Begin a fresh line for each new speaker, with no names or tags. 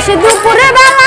আসে দুপুরে বেলা।